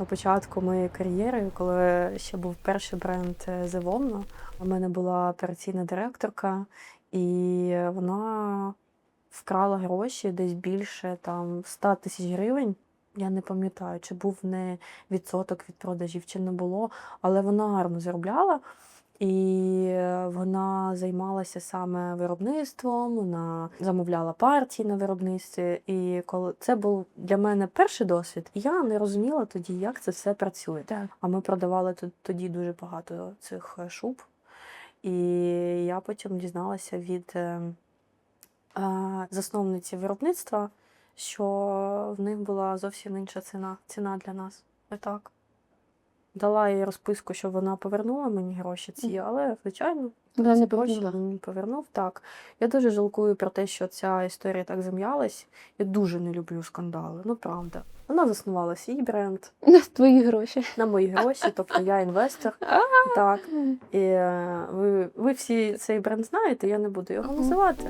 На початку моєї кар'єри, коли ще був перший бренд Зевомно. У мене була операційна директорка, і вона вкрала гроші десь більше там 100 тисяч гривень. Я не пам'ятаю, чи був не відсоток від продажів, чи не було, але вона гарно заробляла. І е, вона займалася саме виробництвом, вона замовляла партії на виробництві. І коли це був для мене перший досвід, я не розуміла тоді, як це все працює. Так. А ми продавали тут тоді дуже багато цих е, шуб. І я потім дізналася від е, е, засновниці виробництва, що в них була зовсім інша ціна, ціна для нас. Так. Дала їй розписку, щоб вона повернула мені гроші ці, але, звичайно, Вона не повернула. повернув. Так. Я дуже жалкую про те, що ця історія так зам'ялась. Я дуже не люблю скандали, ну правда. Вона заснувала свій бренд На твої гроші. на мої гроші, тобто я інвестор. Так. І е, ви, ви всі цей бренд знаєте, я не буду його називати.